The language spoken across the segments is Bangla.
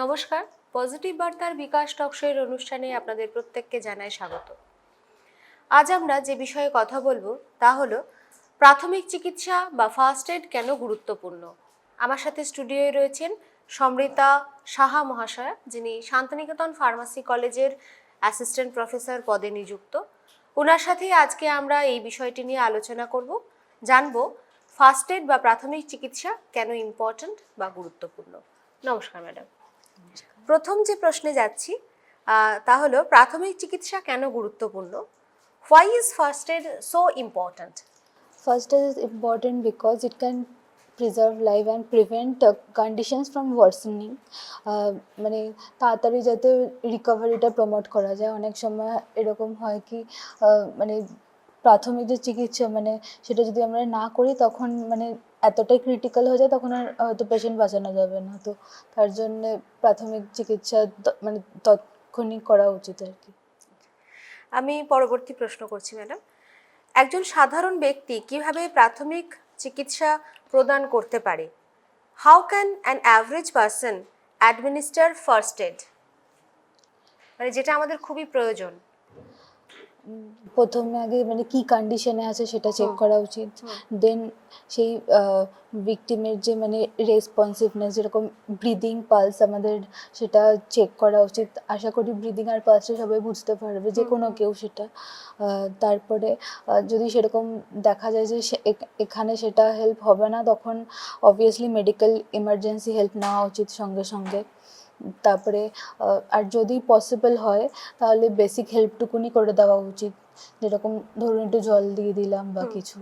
নমস্কার। পজিটিভ বার্তার বিকাশ টকশোয়ের অনুষ্ঠানে আপনাদের প্রত্যেককে জানাই স্বাগত। আজ আমরা যে বিষয়ে কথা বলব তা হলো, প্রাথমিক চিকিৎসা বা ফার্স্ট এড কেন গুরুত্বপূর্ণ? আমার সাথে স্টুডিওয়ে রয়েছেন সমৃতা সাহা মহাশয়া, যিনি শান্তিনিকেতন ফার্মাসি কলেজের অ্যাসিস্ট্যান্ট প্রফেসর পদে নিযুক্ত। ওনার সাথেই আজকে আমরা এই বিষয়টি নিয়ে আলোচনা করব। জানব ফার্স্ট এড বা প্রাথমিক চিকিৎসা কেন ইম্পর্ট্যান্ট বা গুরুত্বপূর্ণ? নমস্কার ম্যাডাম। প্রথম যে প্রশ্নে যাচ্ছি তা হলো প্রাথমিক চিকিৎসা কেন গুরুত্বপূর্ণ? Why is first aid so important first is is because because it preserve preserve and and prevent conditions from. Ah, মানে তাড়াতাড়ি যাতে রিকভারিটা প্রমোট করা যায়। অনেক সময় এরকম হয় কি মানে প্রাথমিক যে চিকিৎসা মানে সেটা যদি আমরা না করি তখন মানে এতটাই ক্রিটিক্যাল হয়ে যায় তখন আর হয়তো পেশেন্ট বাঁচানো যাবে না। তো তার জন্য প্রাথমিক চিকিৎসা মানে তৎক্ষণিক করা উচিত আর কি। আমি পরবর্তী প্রশ্ন করছি ম্যাডাম একজন সাধারণ ব্যক্তি কীভাবে প্রাথমিক চিকিৎসা প্রদান করতে পারে? How can an average person administer first aid মানে যেটা আমাদের খুবই প্রয়োজন। প্রথমে আগে মানে কি কন্ডিশনে আছে সেটা চেক করা উচিত। দেন সেই ভিকটিমের যে মানে রেসপন্সিভনেস যেরকম ব্রিদিং পালস আমাদের সেটা চেক করা উচিত। আশা করি ব্রিদিং আর পালসটা সবাই বুঝতে পারবে যে কোনো কেউ সেটা। তারপরে যদি সেরকম দেখা যায় যে সে- এখানে সেটা হেল্প হবে না তখন অবভিয়াসলি মেডিকেল ইমার্জেন্সি হেল্প নেওয়া উচিত সঙ্গে সঙ্গে। তারপরে আর যদি পসিবল হয় তাহলে বেসিক হেল্পটুকুনি করে দেওয়া উচিত। যেরকম ধরুন একটু জল দিয়ে দিলাম বা কিছু।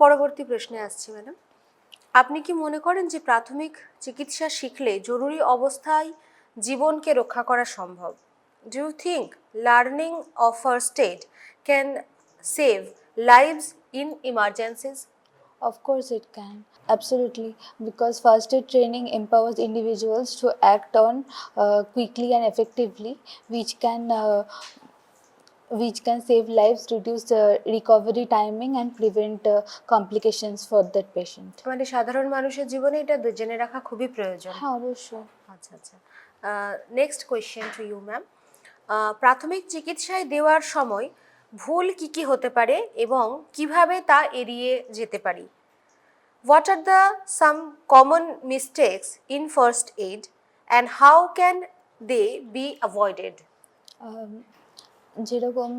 পরবর্তী প্রশ্নে আসছি ম্যাডাম আপনি কি মনে করেন যে প্রাথমিক চিকিৎসা শিখলে জরুরি অবস্থায় জীবনকে রক্ষা করা সম্ভব? Do you think learning of first aid can save lives in emergencies Of course, it can. Absolutely. Because first aid training empowers individuals to act on uh, quickly and effectively, which can. Uh, which can save lives, reduce uh, recovery timing, and prevent uh, complications for that patient. মানে সাধারণ মানুষের জীবনে এটা জেনে রাখা খুবই প্রয়োজন হ্যাঁ অবশ্যই আচ্ছা আচ্ছা next question to you ma'am প্রাথমিক চিকিৎসায় দেওয়ার সময় ভুল কি কি হতে পারে এবং কীভাবে তা এড়িয়ে যেতে পারি? What are the some common mistakes in first aid and how can they be avoided যেরকম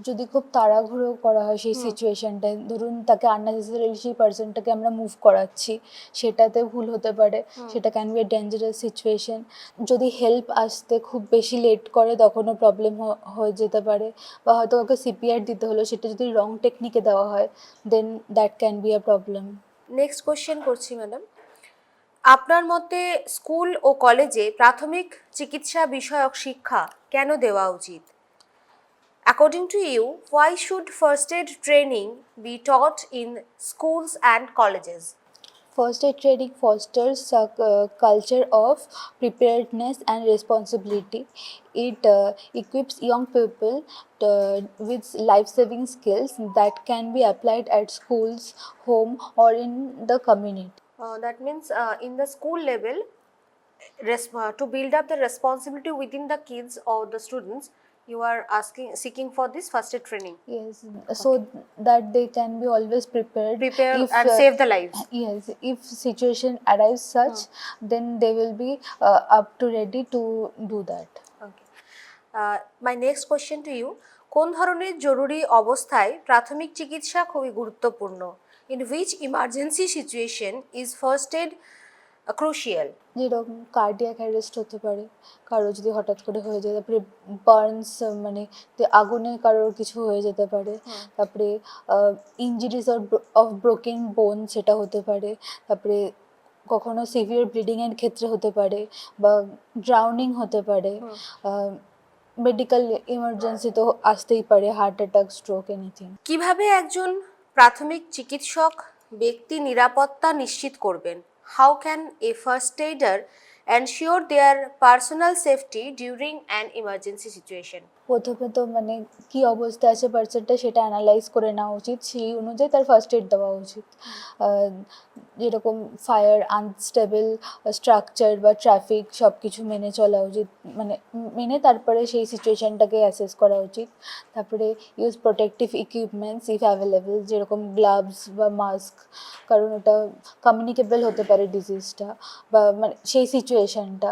যদি খুব তাড়াহুড়ো করা হয় সেই। সিচুয়েশনটায় ধরুন তাকে আননেসেসারিলি সেই পার্সনটাকে আমরা মুভ করাচ্ছি সেটাতে ভুল হতে পারে সেটা can be a dangerous situation যদি হেল্প আসতে খুব বেশি লেট করে তখনও প্রবলেম হয়ে যেতে পারে। বা হয়তো ওকে সিপিআর দিতে হলো সেটা যদি রং টেকনিকে দেওয়া হয় then that can be a problem next question করছি ম্যাডাম আপনার মতে স্কুল ও কলেজে প্রাথমিক চিকিৎসা বিষয়ক শিক্ষা কেন দেওয়া উচিত? According to you, why should first aid training be taught in schools and colleges? First aid training fosters a uh, culture of preparedness and responsibility. It uh, equips young people uh, with life saving skills that can be applied at schools, home, or in the community. Uh, that means uh, in the school level, uh, to build up the responsibility within the kids or the students, you are asking seeking for this first aid training. Yes, so that they can be always prepared. Prepare if, and uh, save the lives. Yes, if situation arrives such, then they will be uh, up to ready to do that. Okay. Uh, my next question to you কোন ধরনের জরুরি অবস্থায় প্রাথমিক চিকিৎসা খুবই গুরুত্বপূর্ণ in which emergency situation is first aid crucial যেরকম কার্ডিয়াক অ্যারেস্ট হতে পারে কারও যদি হঠাৎ করে হয়ে যায় তারপরে বার্নস মানে আগুনে কারোর কিছু হয়ে যেতে পারে। তারপরে ইঞ্জুরিজ অফ ব্রোকেন বোন সেটা হতে পারে তারপরে কখনো সিভিয়ার ব্লিডিংয়ের ক্ষেত্রে হতে পারে বা ড্রাউনিং হতে পারে মেডিকেল ইমার্জেন্সি তো আসতেই পারে হার্ট অ্যাটাক স্ট্রোক এনিথিং কীভাবে একজন প্রাথমিক চিকিৎসক ব্যক্তি নিরাপত্তা নিশ্চিত করবেন? how can a first aider ensure their personal safety during an emergency situation? প্রথমে তো মানে কি অবস্থা আছে পার্সনটা সেটা অ্যানালাইজ করে নেওয়া উচিত। সেই অনুযায়ী তার ফার্স্ট এড দেওয়া উচিত। যেরকম ফায়ার আনস্টেবল স্ট্রাকচার বা ট্রাফিক সব কিছু মেনে চলা উচিত। মানে মেনে তারপরে সেই সিচুয়েশনটাকে অ্যাসেস করা উচিত। তারপরে use protective equipments if available যেরকম গ্লাভস বা মাস্ক কারণ ওটা কমিউনিকেবল হতে পারে ডিজিজটা বা মানে সেই সিচুয়েশনটা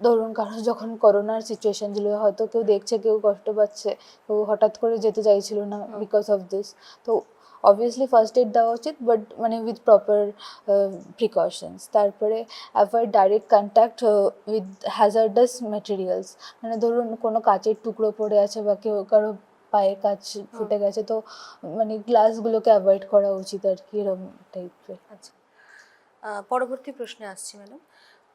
ধরুন কারও যখন করোনার সিচুয়েশন ছিল হয়তো কেউ দেখছে কেউ কষ্ট পাচ্ছে কেউ হঠাৎ করে যেতে চাইছিল না বিকজ অফ দিস তো অবভিয়াসলি ফার্স্ট এড দেওয়া উচিত বাট মানে উইথ প্রপার প্রিকশনস তারপরে avoid direct contact with hazardous materials মানে ধরুন কোনো কাচের টুকরো পড়ে আছে বা কেউ কারও পায়ে কাচ ফুটে গেছে তো মানে গ্লাসগুলোকে অ্যাভয়েড করা উচিত আর কি এরকম টাইপের আচ্ছা। পরবর্তী প্রশ্নে আসছি ম্যাডাম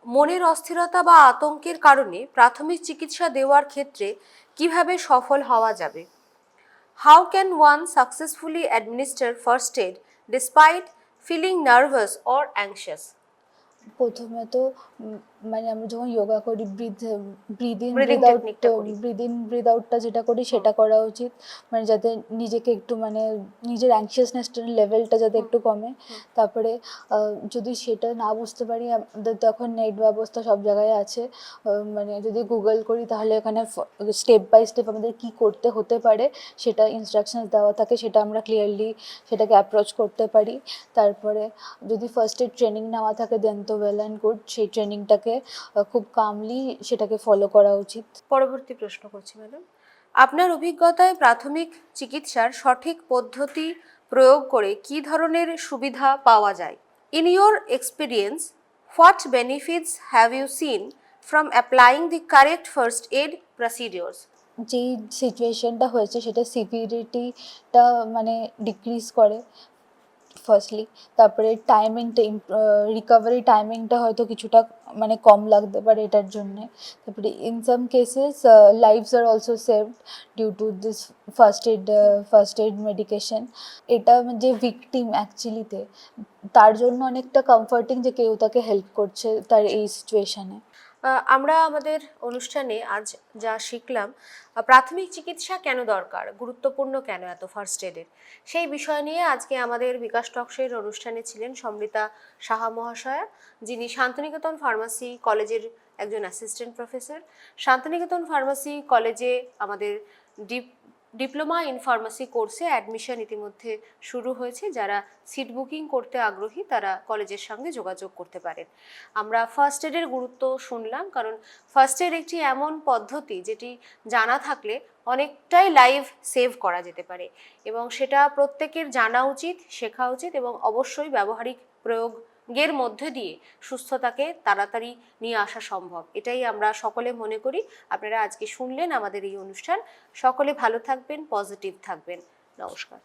মনের অস্থিরতা বা আতঙ্কের কারণে প্রাথমিক চিকিৎসা দেওয়ার ক্ষেত্রে কীভাবে সফল হওয়া যাবে? How can one successfully administer first aid despite feeling nervous or anxious প্রথমে তো মানে আমরা যখন যোগা করি breathe breathe in Breathing breathe out আউটটা যেটা করি সেটা করা উচিত। মানে যাতে নিজেকে একটু মানে নিজের অ্যাংশিয়াসনেসটার লেভেলটা যাতে একটু কমে। তারপরে যদি সেটা না বুঝতে পারি আমাদের তো এখন নেট ব্যবস্থা সব জায়গায় আছে। মানে যদি গুগল করি তাহলে এখানে স্টেপ বাই স্টেপ আমাদের কি করতে হতে পারে সেটা ইনস্ট্রাকশনস দেওয়া থাকে সেটা আমরা ক্লিয়ারলি সেটাকে অ্যাপ্রোচ করতে পারি। তারপরে যদি ফার্স্ট এড ট্রেনিং নেওয়া থাকে দেন তো ওয়েল অ্যান্ড গুড সেই ট্রেনিংটাকে খুব কামলি সেটাকে ফলো করা উচিত। পরবর্তী প্রশ্ন করছি ম্যাডাম আপনার অভিজ্ঞতায় প্রাথমিক চিকিৎসার সঠিক পদ্ধতি প্রয়োগ করে কি ধরনের সুবিধা পাওয়া যায়? In your experience what benefits have you seen from applying the correct first aid procedures যেই সিচুয়েশনটা হয়েছে সেটা সিভিরিটিটা মানে ডিক্রিজ করে। ফার্স্টলি তারপরে টাইমিংটা রিকভারি টাইমিংটা হয়তো কিছুটা মানে কম লাগতে পারে এটার জন্যে। তারপরে in some cases lives are also saved due to this first aid first aid medication এটা যে ভিকটিম অ্যাকচুয়ালিতে তার জন্য অনেকটা কমফর্টিং যে কেউ তাকে হেল্প করছে তার এই সিচুয়েশনে আমরা আমাদের অনুষ্ঠানে আজ যা শিখলাম প্রাথমিক চিকিৎসা কেন দরকার, গুরুত্বপূর্ণ কেন এত ফার্স্ট এডের সেই বিষয় নিয়ে আজকে আমাদের বিকাশ টক্সের অনুষ্ঠানে ছিলেন সমৃতা সাহা মহাশয়া, যিনি শান্তিনিকেতন ফার্মাসি কলেজের একজন অ্যাসিস্ট্যান্ট প্রফেসর শান্তিনিকেতন ফার্মাসি কলেজে আমাদের ডিপ ডিপ্লোমা ইন ফার্মাসি কোর্সে অ্যাডমিশন ইতিমধ্যে শুরু হয়েছে। যারা সিট বুকিং করতে আগ্রহী, তারা কলেজের সঙ্গে যোগাযোগ করতে পারেন। আমরা ফার্স্ট এডের গুরুত্ব শুনলাম, কারণ ফার্স্ট এড একটি এমন পদ্ধতি যেটি জানা থাকলে অনেকটাই লাইভ সেভ করা যেতে পারে। এবং সেটা প্রত্যেকের জানা উচিত, শেখা উচিত এবং অবশ্যই ব্যবহারিক প্রয়োগের মধ্যে দিয়ে সুস্থতাকে তাড়াতাড়ি নিয়ে আসা সম্ভব। এটাই আমরা সকলে মনে করি। আপনারা আজকে শুনলেন আমাদের এই অনুষ্ঠান। সকলে ভালো থাকবেন, পজিটিভ থাকবেন। নমস্কার।